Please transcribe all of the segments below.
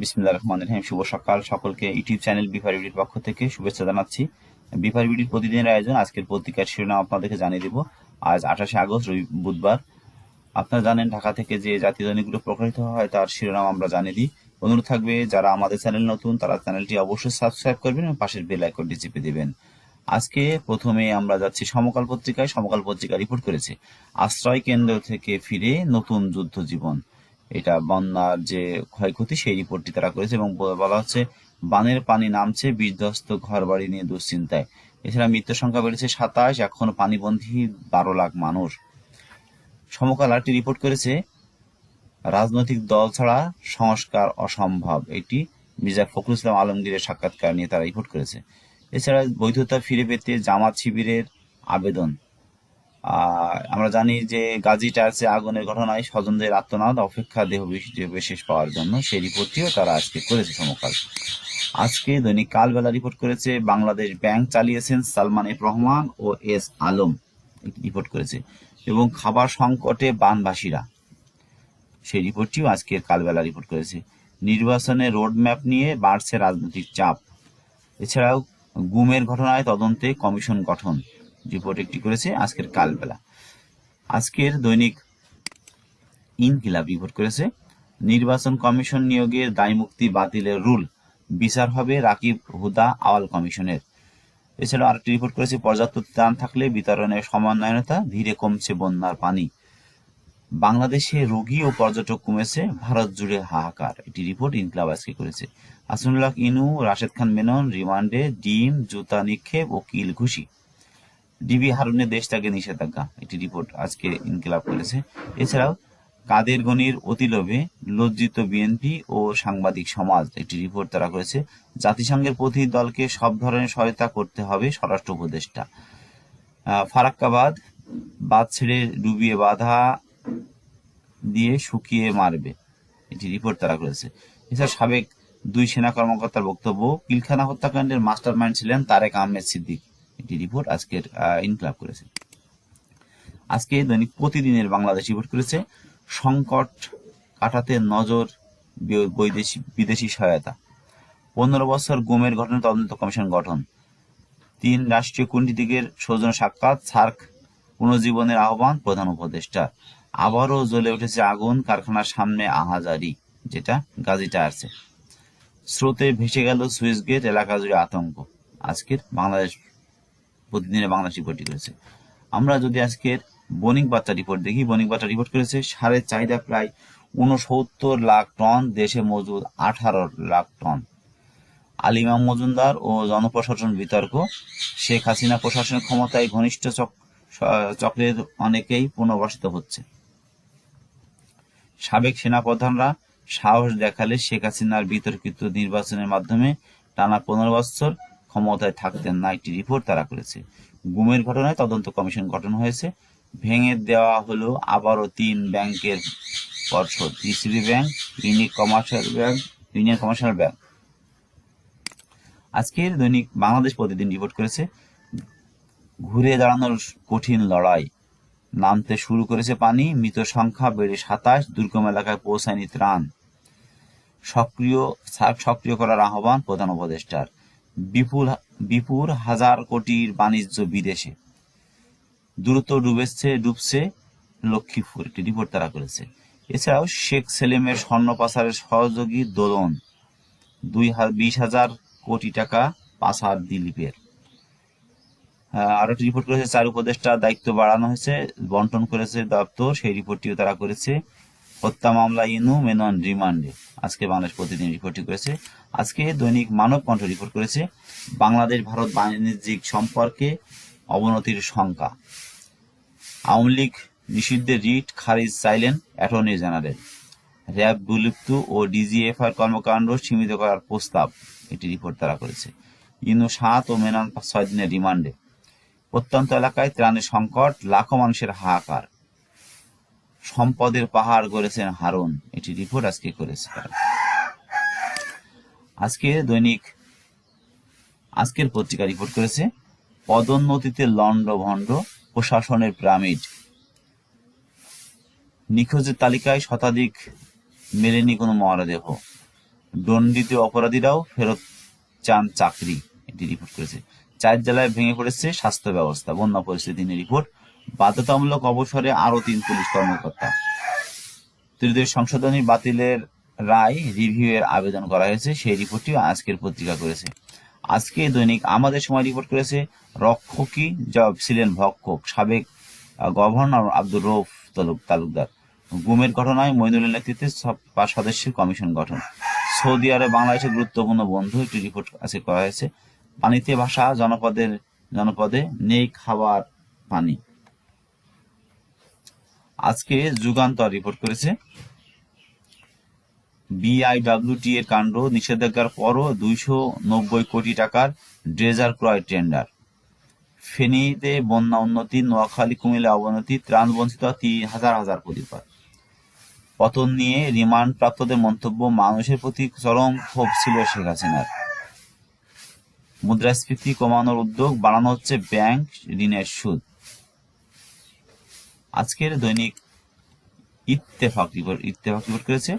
বিসমিল্লাহ রহমান রহিম, শুভ সকাল। সকলকে ইউটিউব চ্যানেল বিফার বিডির পক্ষ থেকে শুভেচ্ছা জানাচ্ছি। বিফার বিডির প্রতিদিনের আয়োজন, আজকের পত্রিকার শিরোনাম আপনাদেরকে জানিয়ে দেব। আজ আঠাশে আগস্ট, রবি বুধবার। আপনারা জানেন, ঢাকা থেকে যে জাতীয় দৈনিকগুলো প্রকাশিত হয়, তার শিরোনাম আমরা জানিয়ে দিই। অনুরোধ থাকবে, যারা আমাদের চ্যানেল নতুন, তারা চ্যানেলটি অবশ্যই সাবস্ক্রাইব করবেন এবং পাশের বেল আইকনটি চেপে দেবেন। আজকে প্রথমে আমরা যাচ্ছি সমকাল পত্রিকায়। সমকাল পত্রিকা রিপোর্ট করেছে, আশ্রয় কেন্দ্র থেকে ফিরে নতুন যুদ্ধ জীবন। এটা বন্যার যে ক্ষয়ক্ষতি, সেই রিপোর্টটি তারা করেছে এবং বলা হচ্ছে বানের পানি নামছে বিধ্বস্ত ঘর বাড়ি নিয়ে দুশ্চিন্তায়। এছাড়া মৃত্যুর সংখ্যা বেড়েছে সাতাশ, এখন পানিবন্ধী বারো লাখ মানুষ। সমকাল আরটি রিপোর্ট করেছে, রাজনৈতিক দল ছাড়া সংস্কার অসম্ভব। এটি মির্জা ফখরুল ইসলাম আলমগীরের সাক্ষাৎকার নিয়ে তারা রিপোর্ট করেছে। এছাড়া বৈধতা ফিরে পেতে জামাত শিবিরের আবেদন। আমরা জানি যে গাজী টায়ার্সে আগুনের ঘটনায় স্বজনদের আত্মনাদ অপেক্ষা, দেহ বিশেষ পাওয়ার জন্য সেই রিপোর্টটিও তারা আজকে করেছে সমকাল। আজকে দৈনিক কালবেলা রিপোর্ট করেছে, বাংলাদেশ ব্যাংক চালিয়েছেন সালমান এফ রহমান ও এস আলম রিপোর্ট করেছে এবং খাবার সংকটে বানবাসীরা। সেই রিপোর্টটিও আজকে কালবেলা রিপোর্ট করেছে। নির্বাচনে রোডম্যাপ নিয়ে বাড়ছে রাজনৈতিক চাপ। এছাড়াও গুমের ঘটনায় তদন্তে কমিশন গঠন। রিপোর্ট একটি করেছে আজকের কালবেলা। আজকের দৈনিক ইনকিলাব রিপোর্ট করেছে, নির্বাচন কমিশন নিয়োগের দায়মুক্তি বাতিলের রুল, বিচার হবে রাকিব হুদা আওয়াল কমিশনের। এছাড়াও আরেকটি রিপোর্ট করেছে, পর্যাপ্ত ত্রাণ থাকলে বিতরণের সমন্বয়তা ধীরে কমছে বন্যার পানি। বাংলাদেশে রোগী ও পর্যটক কমেছে, ভারত জুড়ে হাহাকার। এটি রিপোর্ট ইনকলাব আজকে করেছে। আসনুল্লাহ ইনু, রাশেদ খান, মেনন, রিমান্ডে, ডিম, জুতা নিক্ষেপ ও কিল ঘুষি। ডিবি হারুনের দেশ থেকে নিষেধাজ্ঞা এটি রিপোর্ট আজকে ইনকিলাব করেছে। এছাড়াও কাদের গনির অতিলোভে লজ্জিত বিএনপি ও সাংবাদিক সমাজ, একটি রিপোর্ট তারা করেছে। জাতিসংঘের প্রতি দলকে সব ধরনের সহায়তা করতে হবে স্বরাষ্ট্র উপদেষ্টা। ফারাক্কাবাদ বাদ ছেড়ে ডুবিয়ে বাধা দিয়ে শুকিয়ে মারবে এটি রিপোর্ট তারা করেছে। এছাড়া সাবেক দুই সেনা কর্মকর্তার বক্তব্য পিলখানা হত্যাকাণ্ডের মাস্টার মাইন্ড ছিলেন তারেক আহমেদ সিদ্দিক। একটি রিপোর্ট আজকের ইনক্লাব করেছে। আজকে দৈনিক প্রতিদিনের বাংলাদেশ রিপোর্ট করেছে, সংকট কাটাতে নজর বৈদেশি, বিদেশি সহায়তা। পনেরো বছর গুমের ঘটনা তদন্ত কমিশন গঠন। তিন রাষ্ট্রীয় কূটনীতিকের সৌজন্য সাক্ষাৎ, সার্ক পুনর্জীবনের আহ্বান প্রধান উপদেষ্টা। আবারও জ্বলে উঠেছে আগুন, কারখানার সামনে আহাজারি, যেটা গাজী টায়ার্সে স্রোতে ভেসে গেল সুইচ গেট এলাকা জুড়ে আতঙ্ক। আজকের বাংলাদেশ প্রতিদিনে বাংলাদেশ রিপোর্টটি করেছে। আমরা যদি আজকের বণিক বার্তা রিপোর্ট দেখি, বণিক বার্তা রিপোর্ট করেছে, সারের চাহিদা প্রায় উনসত্তর লাখ টন, দেশে মজুদ আঠারো লাখ টন। আলিমাম মজুমদার ও জনপ্রশাসন বিতর্ক। শেখ হাসিনা প্রশাসনের ক্ষমতায় ঘনিষ্ঠ চক্রের অনেকেই পুনর্বাসিত হচ্ছে। সাবেক সেনাপ্রধানরা সাহস দেখালে শেখ হাসিনার বিতর্কিত নির্বাচনের মাধ্যমে টানা পনেরো বছর ক্ষমতায় থাকতেন না একটি রিপোর্ট তারা করেছে। গুমের ঘটনায় তদন্ত কমিশন গঠন হয়েছে। ভেঙে দেওয়া হলো আবারও তিন ব্যাংকের পর্ষদ DCB bank, unique commercial bank, union commercial bank. আজকের দৈনিক বাংলাদেশ প্রতিদিন রিপোর্ট করেছে, ঘুরে দাঁড়ানোর কঠিন লড়াই। নামতে শুরু করেছে পানি, মৃত সংখ্যা বেড়ে সাতাশ, দুর্গম এলাকায় পৌঁছায়নি ত্রাণ। সক্রিয় সক্রিয় করার আহ্বান প্রধান উপদেষ্টার। বিপুল বিপুল হাজার কোটির বাণিজ্য বিদেশে। দ্রুত ডুবেছে, ডুবছে লক্ষ্মীপুর, একটি রিপোর্ট তারা করেছে। এছাড়াও শেখ সেলিমের স্বর্ণ পাচারের সহযোগী দোলন, দুই বিশ হাজার কোটি টাকা পাচার দিলীপের। আরও রিপোর্ট করেছে, চার উপদেষ্টা দায়িত্ব বাড়ানো হয়েছে, বন্টন করেছে দপ্তর, সেই রিপোর্টটিও তারা করেছে। হত্যা মামলা ইনু মেনন রিমান্ডে। আজকে বাংলাদেশ প্রতিদিন রিপোর্টটি করেছে। আজকে দৈনিক মানব কণ্ঠ রিপোর্ট করেছে বাংলাদেশ ভারত বাণিজ্যিক সম্পর্কে অবনতির শঙ্কা আওয়ামী লীগ নিষিদ্ধের রিট খারিজ চাইলেন অ্যাটর্নি জেনারেল। র্যাব বিলুপ্ত ও ডিজিএফআর কর্মকাণ্ড সীমিত করার প্রস্তাব এটি রিপোর্ট তারা করেছে। ইনু সাত ও মেনন ছয় দিনের রিমান্ডে। প্রত্যন্ত এলাকায় ত্রাণের সংকট, লাখো মানুষের হাহাকার। সম্পদের পাহাড় গড়েছেন হারুন। এটি রিপোর্ট আজকে করেছে আজকে দৈনিক, আজকের পত্রিকা রিপোর্ট করেছে, পদোন্নতিতে লন্ড ভণ্ড প্রশাসনের পিরামিড নিখোঁজের তালিকায় শতাধিক মেলেনি কোনো মরদেহ দণ্ডিত অপরাধীরাও ফেরত চান চাকরি, এটি রিপোর্ট করেছে। চার জেলায় ভেঙে পড়েছে স্বাস্থ্য ব্যবস্থা। বন্যা পরিস্থিতি নিয়ে রিপোর্ট বাধ্যতামূলক অবসরে আরও তিন পুলিশ কর্মকর্তা। ত্রিদেশ সংশোধনী বাতিলের রায় রিভিউ এর আবেদন করা হয়েছে, সেই রিপোর্টটি আজকের পত্রিকা করেছে। আজকে দৈনিক আমাদের সময় রিপোর্ট করেছে, রক্ষকই জব ছিলেন ভক্ষক, সাবেক গভর্নর আব্দুর রৌফ তালুক- তালুকদার। গুমের ঘটনায় মইনুলের নেতৃত্বে পাঁচ সদস্যের কমিশন গঠন। সৌদি আরব বাংলাদেশের গুরুত্বপূর্ণ বন্ধু একটি রিপোর্ট আজকে করা হয়েছে, পানিতে ভাষা জনপদের, জনপদে নেই খাবার পানি। আজকে যুগান্তর রিপোর্ট করেছে। বিআইডব্লিউটি এর কাণ্ড নিষেধাজ্ঞার পরও দুইশো নব্বই কোটি টাকার ড্রেজার ক্রয় টেন্ডার। ফেনীতে বন্যা উন্নতি, নোয়াখালী, কুমিল্লা অবনতি, ত্রাণ বঞ্চিত হাজার হাজার পরিবার পতন নিয়ে রিমান্ড প্রাপ্তদের মন্তব্য মানুষের প্রতি চরম ক্ষোভ ছিল শেখ হাসিনার। মুদ্রাস্ফীতি কমানোর উদ্যোগ বাড়ানো হচ্ছে ব্যাংক ঋণের সুদ। আজকের দৈনিক ইত্তেফাক রিপোর্ট ইত্তেফাক রিপোর্ট করেছে,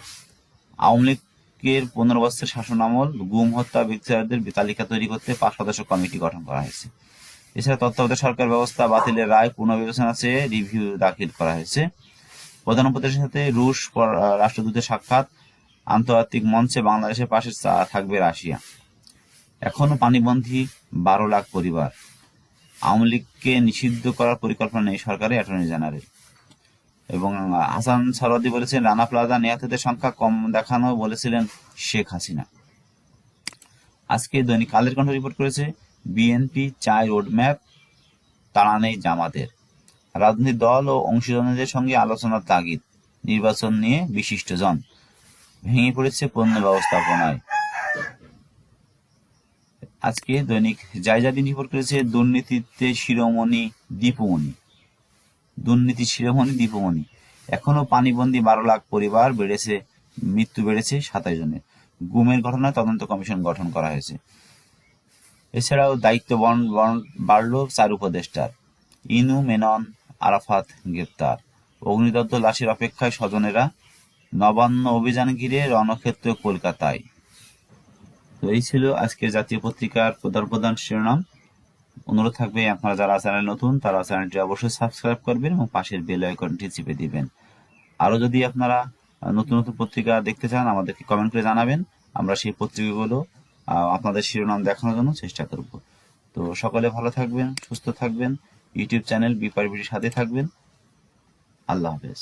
আওয়ামী লীগের পনেরো বছরের শাসন আমল, গুম, হত্যা ব্যক্তিদের তালিকা তৈরি করতে পাঁচ সদস্য কমিটি গঠন করা হয়েছে। এছাড়া তত্ত্বাবধায়ক সরকার ব্যবস্থা বাতিলের রায় পুনর্বিবেচনা চেয়ে রিভিউ দাখিল করা হয়েছে। প্রধানমন্ত্রীর সাথে রুশ রাষ্ট্রদূতের সাক্ষাৎ, আন্তর্জাতিক মঞ্চে বাংলাদেশের পাশে থাকবে রাশিয়া। এখনও পানিবন্ধী বারো লাখ পরিবার। আওয়ামী লীগকে নিষিদ্ধ করার পরিকল্পনা নেই সরকারের, অ্যাটর্নি জেনারেল। এবং হাসান সারওয়াদি বলেছেন, রানা প্লাজা নিহতদের সংখ্যা কম দেখানো বলেছিলেন শেখ হাসিনা। আজকে দৈনিক কালের কণ্ঠ রিপোর্ট করেছে, বিএনপি চায় রোডম্যাপ তাড়া নেই জামাতের। রাজনৈতিক দল ও অংশীদারদের সঙ্গে আলোচনার তাগিদ, নির্বাচন নিয়ে বিশিষ্টজন। ভেঙে পড়েছে পণ্য ব্যবস্থাপনায়। আজকে দৈনিক জায়জাদিন রিপোর্ট করেছে দুর্নীতিতে শিরোমণি দীপুমণি। দুর্নীতি শিরোমণি দীপমণি। এখনও পানিবন্দি বারো লাখ পরিবার বেড়েছে, মৃত্যু বেড়েছে সাতাশ জনের। গুমের ঘটনায় তদন্ত কমিশন গঠন করা হয়েছে। এছাড়াও দায়িত্ব বাড়ল চার উপদেষ্টার। ইনু মেনন আরাফাত গ্রেপ্তার। অগ্নিদগ্ধ লাশের অপেক্ষায় স্বজনেরা নবান্ন অভিযান ঘিরে রণক্ষেত্র কলকাতায়। তো এই ছিল আজকের জাতীয় পত্রিকার প্রধান প্রধান শিরোনাম। অনুরোধ থাকবে, আপনারা যারা চ্যানেল নতুন, তারা চ্যানেলটি অবশ্যই সাবস্ক্রাইব করবেন এবং পাশের বেল আইকনটি চেপে দিবেন। আরও যদি আপনারা নতুন নতুন পত্রিকা দেখতে চান, আমাদেরকে কমেন্ট করে জানাবেন। আমরা সেই পত্রিকাগুলো আপনাদের শিরোনাম দেখানোর জন্য চেষ্টা করব। তো সকলে ভালো থাকবেন, সুস্থ থাকবেন। ইউটিউব চ্যানেল বিপার সাথে থাকবেন। আল্লাহ হাফেজ।